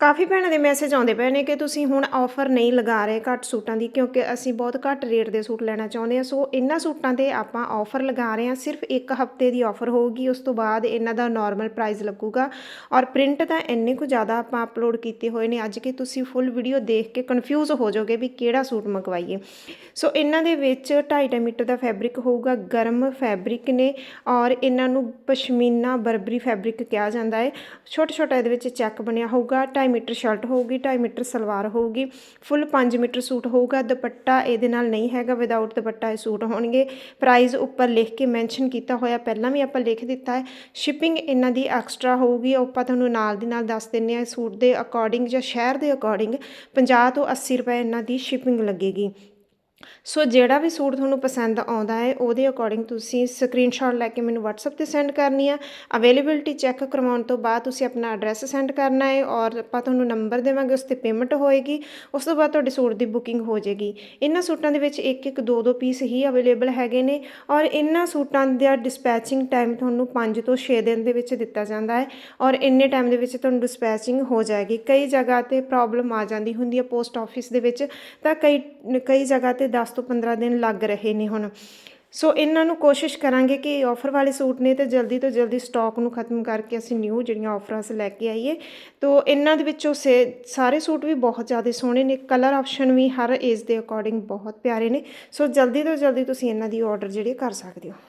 ਕਾਫੀ ਭੈਣਾਂ ਦੇ ਮੈਸੇਜ ਆਉਂਦੇ ਪਏ ਨੇ ਕਿ ਤੁਸੀਂ ਹੁਣ ਆਫਰ ਨਹੀਂ ਲਗਾ ਰਹੇ ਘੱਟ ਸੂਟਾਂ ਦੀ, ਕਿਉਂਕਿ ਅਸੀਂ ਬਹੁਤ ਘੱਟ ਰੇਟ ਦੇ ਸੂਟ ਲੈਣਾ ਚਾਹੁੰਦੇ ਹਾਂ। ਸੋ ਇਹਨਾਂ ਸੂਟਾਂ ਤੇ ਆਪਾਂ ਆਫਰ ਲਗਾ ਰਹੇ ਹਾਂ। ਸਿਰਫ ਇੱਕ ਹਫ਼ਤੇ ਦੀ ਆਫਰ ਹੋਊਗੀ, ਉਸ ਤੋਂ ਬਾਅਦ ਇਹਨਾਂ ਦਾ ਨਾਰਮਲ ਪ੍ਰਾਈਸ ਲੱਗੂਗਾ। ਔਰ ਪ੍ਰਿੰਟ ਤਾਂ ਇੰਨੇ ਕੁ ਜ਼ਿਆਦਾ ਆਪਾਂ ਅਪਲੋਡ ਕੀਤੇ ਹੋਏ ਨੇ, ਅੱਜ ਕਿ ਤੁਸੀਂ ਫੁੱਲ ਵੀਡੀਓ ਦੇਖ ਕੇ ਕਨਫਿਊਜ਼ ਹੋ ਜਾਓਗੇ ਵੀ ਕਿਹੜਾ ਸੂਟ ਮੰਗਵਾਈਏ। ਸੋ ਇਹਨਾਂ ਦੇ ਵਿੱਚ 2.5 ਮੀਟਰ ਦਾ ਫੈਬਰਿਕ ਹੋਊਗਾ, ਗਰਮ ਫੈਬਰਿਕ ਨੇ ਔਰ ਇਹਨਾਂ ਨੂੰ ਪਸ਼ਮੀਨਾ ਬਰਬਰੀ ਫੈਬਰਿਕ ਕਿਹਾ ਜਾਂਦਾ ਹੈ। ਛੋਟਾ ਛੋਟਾ ਇਹਦੇ ਵਿੱਚ ਚੈੱਕ ਬਣਿਆ ਹੋਊਗਾ। 2.5 ਮੀਟਰ ਸ਼ਰਟ ਹੋਊਗੀ 2.5 ਮੀਟਰ ਸਲਵਾਰ ਹੋਊਗੀ, ਫੁੱਲ 5 ਮੀਟਰ ਸੂਟ ਹੋਊਗਾ, ਦੁਪੱਟਾ ਇਹਦੇ ਨਾਲ ਨਹੀਂ ਹੈਗਾ ਵਿਦਆਊਟ ਦੁਪੱਟਾ ਇਹ ਸੂਟ ਹੋਣਗੇ। ਪ੍ਰਾਈਸ ਉੱਪਰ ਲਿਖ ਕੇ ਮੈਂਸ਼ਨ ਕੀਤਾ ਹੋਇਆ, ਪਹਿਲਾਂ ਵੀ ਆਪਾਂ ਲਿਖ ਦਿੱਤਾ ਹੈ। ਸ਼ਿਪਿੰਗ ਇਹਨਾਂ ਦੀ ਐਕਸਟਰਾ ਹੋਊਗੀ, ਉਹ ਆਪਾਂ ਤੁਹਾਨੂੰ ਨਾਲ ਦੀ ਨਾਲ ਦੱਸ ਦਿੰਨੇ ਆ ਸੂਟ ਦੇ ਅਕੋਰਡਿੰਗ ਜਾਂ ਸ਼ਹਿਰ ਦੇ ਅਕੋਰਡਿੰਗ 50 ਤੋਂ 80 ਰੁਪਏ ਇਹਨਾਂ ਦੀ ਸ਼ਿਪਿੰਗ ਲੱਗੇਗੀ। ਸੋ ਜਿਹੜਾ ਵੀ ਸੂਟ ਤੁਹਾਨੂੰ ਪਸੰਦ ਆਉਂਦਾ ਹੈ, ਉਹਦੇ ਅਕੋਰਡਿੰਗ ਤੁਸੀਂ ਸਕਰੀਨਸ਼ਾਟ ਲੈ ਕੇ ਮੈਨੂੰ WhatsApp ਤੇ ਸੈਂਡ ਕਰਨੀ ਆ। ਅਵੇਲੇਬਿਲਟੀ ਚੈੱਕ ਕਰਵਾਉਣ ਤੋਂ ਬਾਅਦ ਤੁਸੀਂ ਆਪਣਾ ਐਡਰੈਸ ਸੈਂਡ ਕਰਨਾ ਹੈ ਔਰ ਆਪਾਂ ਤੁਹਾਨੂੰ ਨੰਬਰ ਦੇਵਾਂਗੇ, ਉਸ ਤੇ ਪੇਮੈਂਟ ਹੋਏਗੀ। ਉਸ ਤੋਂ ਬਾਅਦ ਤੁਹਾਡੇ ਸੂਟ ਦੀ ਬੁਕਿੰਗ ਹੋ ਜਾਏਗੀ। ਇਹਨਾਂ ਸੂਟਾਂ ਦੇ ਵਿੱਚ ਇੱਕ ਇੱਕ ਦੋ ਦੋ ਪੀਸ ਹੀ ਅਵੇਲੇਬਲ ਹੈਗੇ ਨੇ ਔਰ ਇਹਨਾਂ ਸੂਟਾਂ ਦਾ ਡਿਸਪੈਚਿੰਗ ਟਾਈਮ ਤੁਹਾਨੂੰ 5 ਤੋਂ 6 ਦਿਨ ਦੇ ਵਿੱਚ ਦਿੱਤਾ ਜਾਂਦਾ ਹੈ ਔਰ ਇੰਨੇ ਟਾਈਮ ਦੇ ਵਿੱਚ ਤੁਹਾਨੂੰ ਡਿਸਪੈਚਿੰਗ ਹੋ ਜਾਏਗੀ। ਕਈ ਜਗ੍ਹਾ ਤੇ ਪ੍ਰੋਬਲਮ ਆ ਜਾਂਦੀ ਹੁੰਦੀ ਹੈ ਪੋਸਟ ਆਫਿਸ ਦੇ ਵਿੱਚ ਤਾਂ ਕਈ ਕਈ ਜਗ੍ਹਾ ਤੇ 10 ਤੋਂ 15 ਦਿਨ ਲੱਗ ਰਹੇ ਨੇ ਹੁਣ। ਸੋ ਇਹਨਾਂ ਨੂੰ ਕੋਸ਼ਿਸ਼ ਕਰਾਂਗੇ ਕਿ ਆਫਰ ਵਾਲੇ ਸੂਟ ਨੇ ਤੇ ਜਲਦੀ ਤੋਂ ਜਲਦੀ ਸਟਾਕ ਨੂੰ ਖਤਮ ਕਰਕੇ ਅਸੀਂ ਨਿਊ ਜਿਹੜੀਆਂ ਆਫਰਸ ਲੈ ਕੇ ਆਈਏ। ਤੋ, ਇਹਨਾਂ ਦੇ ਵਿੱਚੋਂ ਸੇ ਸਾਰੇ ਸੂਟ ਵੀ ਬਹੁਤ ਜ਼ਿਆਦਾ ਸੋਹਣੇ ਨੇ ਕਲਰ ਆਪਸ਼ਨ ਵੀ ਹਰ ਏਜ ਦੇ ਅਕੋਰਡਿੰਗ ਬਹੁਤ ਪਿਆਰੇ ਨੇ। ਸੋ ਜਲਦੀ ਤੋਂ ਜਲਦੀ ਤੁਸੀਂ ਇਹਨਾਂ ਦੀ ਆਰਡਰ ਜਿਹੜੀ ਕਰ ਸਕਦੇ ਹੋ।